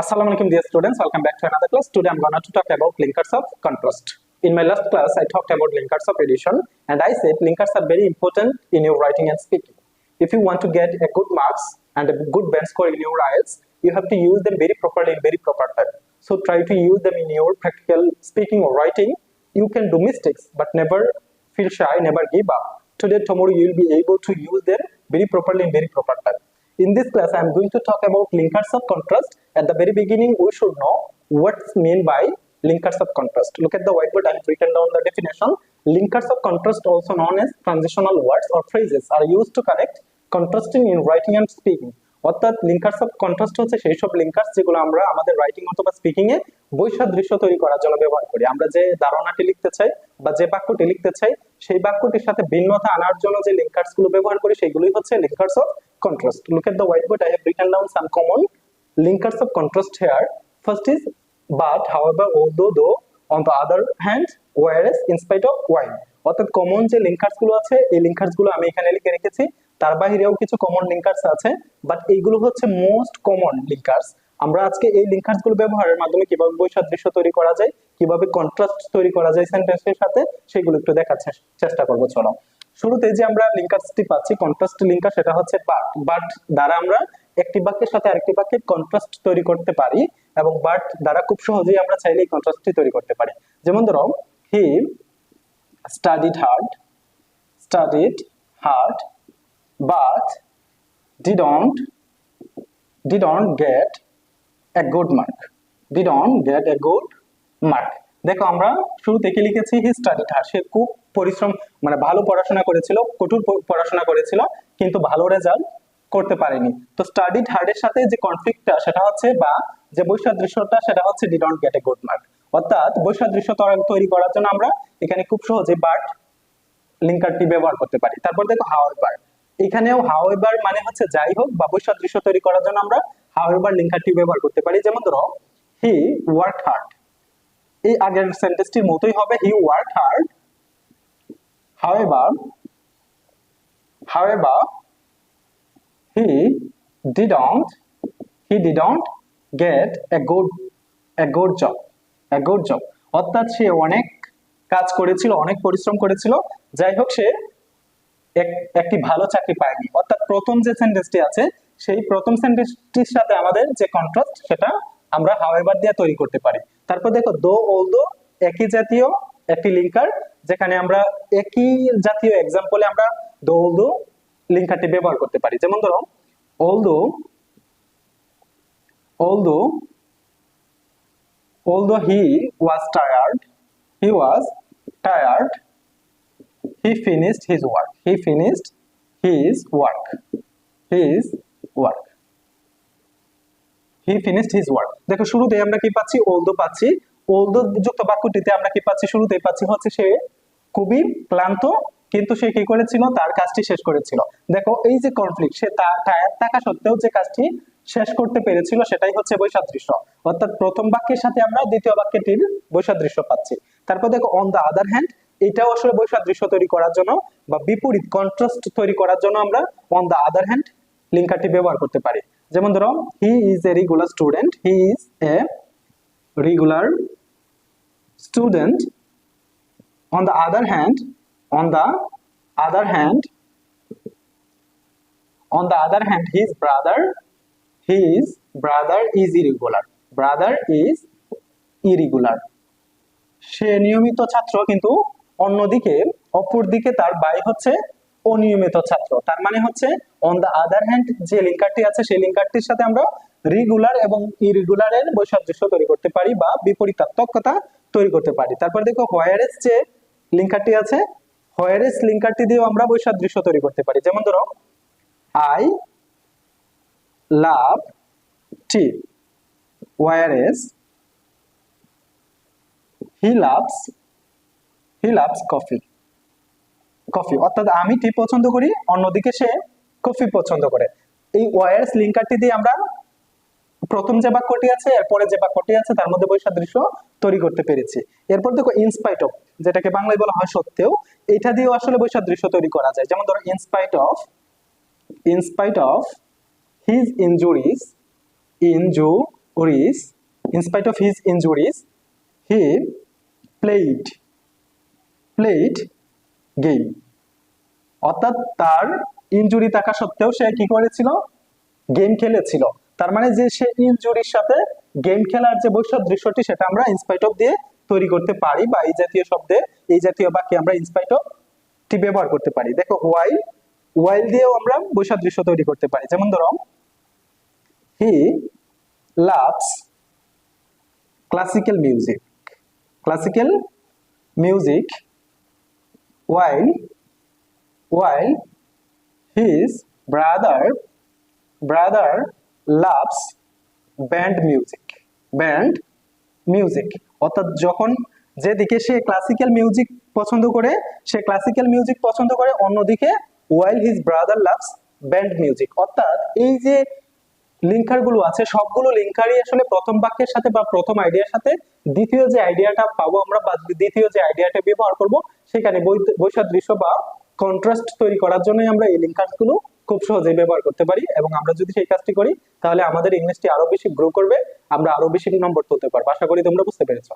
Assalamu alaikum dear students, welcome back to another class. Today I'm going to talk about linkers of contrast. In my last class, I talked about linkers of addition and I said linkers are very important in your writing and speaking. If you want to get a good marks and a good band score in your IELTS, you have to use them very properly in very proper time. So try to use them in your practical speaking or writing. You can do mistakes, but never feel shy, never give up. Today, tomorrow, you will be able to use them very properly in very proper time. In this class, I am going to talk about linkers of contrast. At the very beginning, we should know what's meant by linkers of contrast. Look at the whiteboard, I have written down the definition. Linkers of contrast, also known as transitional words or phrases, are used to connect contrasting in writing and speaking. অর্থাৎ linkers of contrast হচ্ছে সেই সব linkers যেগুলো আমরা আমাদের writing অথবা speaking এ বৈসাদৃশ্য তৈরি করার জন্য ব্যবহার করি আমরা যে ধারণাটি লিখতে চাই বা যে বাক্যটি লিখতে চাই, সেই বাক্যটির সাথে ভিন্নতা আনার জন্য যে লিঙ্কার্সগুলো ব্যবহার করি সেগুলোই হচ্ছে linkers of contrast look at the white board I have written down some common linkers of contrast here. First is but, however, although, though, on the other hand, whereas, in spite of while. অর্থাৎ common যে লিঙ্কার্সগুলো আছে, এই লিঙ্কার্সগুলো আমি এখানে লিখে রেখেছি। তার বাইরেও কিছু কমন লিঙ্কার্স আছে বাট এইগুলো হচ্ছে মোস্ট কমন লিঙ্কার্স আমরা আজকে এই লিঙ্কার্সগুলো ব্যবহারের মাধ্যমে কীভাবে বৈসাদৃশ্য তৈরি করা যায়, কীভাবে কন্ট্রাস্ট তৈরি করা যায় সেন্টেন্সের সাথে, সেগুলো একটু দেখার চেষ্টা করব, চলো। শুরুতে যে আমরা লিঙ্কার্সটি পাচ্ছি কন্ট্রাস্ট লিঙ্কার সেটা হচ্ছে বাট বাট দ্বারা আমরা একটি বাক্যের সাথে আরেকটি বাক্যের কন্ট্রাস্ট তৈরি করতে পারি এবং বাট দ্বারা খুব সহজেই আমরা চাইলে এই কন্ট্রাস্টটি তৈরি করতে পারি। যেমন ধরো he studied hard studied hard but didn't didn't get a good mark. Didn't get a good mark. দেখো, আমরা শুরুতে কি লিখেছি? হি স্টাডিড হার্ড সে খুব পরিশ্রম মানে ভালো পড়াশোনা করেছিল, কঠোর পড়াশোনা করেছিল, কিন্তু ভালো রেজাল্ট করতে পারেনি। তো স্টাডিড হার্ডের সাথে যে কনফ্লিক্টটা সেটা হচ্ছে বা যে বৈসাদৃশ্যটা সেটা হচ্ছে didn't get a good mark অর্থাৎ বৈসাদৃশ্য তর- করার জন্য আমরা এখানে খুব সহজে বাট লিঙ্কারটি ব্যবহার করতে পারি। তারপর দেখো হাওয়েভার এখানেও হাওয়েভার মানে হচ্ছে যাই হোক বা বৈসাদৃশ্য তৈরি করার জন্য আমরা হাওয়েভার লিঙ্কারটি ব্যবহার করতে পারি। যেমন ধরো হি ওয়ার্ক হার্ড এই আগের সেন্টেন্সটির মতোই হবে he work hard however however he didn't he didn't get a good a good job, a good job অর্থাৎ সে অনেক কাজ করেছিল, অনেক পরিশ্রম করেছিল। যাই হোক, সে এক- একটি ভালো চাকরি পায়নি। অর্থাৎ প্রথম যে সেন্টেন্সটি আছে সেই প্রথম সেন্টেন্সটির সাথে আমাদের যে কন্ট্রাস্ট সেটা আমরা হাওয়েভার দিয়ে তৈরি করতে পারি। তারপর দেখো দো ওল দো একই জাতীয়, একটি লিঙ্কার যেখানে আমরা একই জাতীয় এক্সাম্পলে আমরা দো ওল দো লিঙ্কারটি ব্যবহার করতে পারি। যেমন ধরো ওল দো although although he was tired, he was tired, he finished his work, he finished his work his work. He finished his work. দেখো শুরুতে আমরা কি পাচ্ছি? অলদো পাচ্ছি। অলদো যুক্ত বাক্যটিতে আমরা কি পাচ্ছি? শুরুতেই পাচ্ছি হচ্ছে সে খুবই ক্লান্ত, কিন্তু সে কি করেছিল? তার কাজটি শেষ করেছিল। দেখো, এই যে কনফ্লিক্ট সে টায়ার থাকা সত্ত্বেও যে কাজটি শেষ করতে পেরেছিল, সেটাই হচ্ছে বৈসাদৃশ্য। অর্থাৎ প্রথম বাক্যের সাথে আমরা দ্বিতীয় বাক্যটির বৈসাদৃশ্য পাচ্ছি। তারপর দেখো অন দ্য আদার হ্যান্ড এটাও আসলে বৈসাদৃশ্য তৈরি করার জন্য বা বিপরীত কন্ট্রাস্ট তৈরি করার জন্য আমরা অন দ্য আদার হ্যান্ড লিঙ্কারটি ব্যবহার করতে পারি। যেমন ধরো he is a regular student he is a regular student on the other hand on the other hand on the other hand his brother his brother is irregular brother is irregular সে নিয়মিত ছাত্র কিন্তু অন্যদিকে অপর দিকে তার by হচ্ছে অনিয়মিত ছাত্র। তার মানে হচ্ছে অন দ্য আদার হ্যান্ড যে লিঙ্কারটি আছে, সেই লিঙ্কারটির সাথে আমরা রেগুলার এবং ইরেগুলারের বৈসাদৃশ্য তৈরি করতে পারি বা বিপরীতাত্মকতা তৈরি করতে পারি। তারপর দেখো হোয়ারেস যে লিঙ্কারটি আছে হোয়ারেস লিঙ্কারটি দিয়েও আমরা বৈসাদৃশ্য তৈরি করতে পারি। যেমন ধরো I love tea whereas he loves he loves coffee coffee. অর্থাৎ আমি টি পছন্দ করি, অন্যদিকে সে কফি পছন্দ করে। এই ওয়ারস লিঙ্কারটি দিয়ে আমরা প্রথম যে বাক্যটি আছে, এরপরে যে বাক্যটি আছে, তার মধ্যে বৈসাদৃশ্য তৈরি করতে পেরেছি। এরপর দেখো ইনস্পাইট অফ যেটাকে বাংলায় বলা হয় সত্ত্বেও, এটা দিয়েও আসলে বৈসাদৃশ্য তৈরি করা যায়। যেমন ধরো in spite of in spite of his injuries ইনজু worries of his of he injuries, he played অর্থাৎ তার ইনজুরি থাকা সত্ত্বেও সে কি করেছিল? গেম খেলেছিল। তার মানে যে সে ইনজুরির সাথে গেম খেলার যে বৈসাদৃশ্যটি, সেটা আমরা ইনস্পাইট অফ দিয়ে তৈরি করতে পারি বা এই জাতীয় শব্দে, এই জাতীয় বাক্যে আমরা ইনস্পাইট অফ টি ব্যবহার করতে পারি। দেখো ওয়াইল ওয়াইল দিয়েও আমরা বৈসাদৃশ্য তৈরি করতে পারি। যেমন ধরো he loves classical music classical music while while his brother brother loves band music band music. অর্থাৎ যখন যেদিকে সে ক্লাসিক্যাল মিউজিক পছন্দ করে, সে ক্লাসিক্যাল মিউজিক পছন্দ করে, অন্যদিকে while his brother loves band music অর্থাৎ এই যে লিঙ্কারগুলো আছে, সবগুলো লিঙ্কারই আসলে প্রথম বাক্যের সাথে বা প্রথম আইডিয়ার সাথে দ্বিতীয় যে আইডিয়াটা পাবো আমরা বা দ্বিতীয় যে আইডিয়াটা ব্যবহার করব, সেখানে বৈসাদৃশ্য বা কন্ট্রাস্ট তৈরি করার জন্য আমরা এই লিঙ্কগুলো খুব সহজেই ব্যবহার করতে পারি এবং আমরা যদি সেই কাজটি করি, তাহলে আমাদের ইংলিশটি আরও বেশি গ্রো করবে, আমরা আরও বেশি নম্বর তুলতে পারব। আশা করি তোমরা বুঝতে পেরেছ।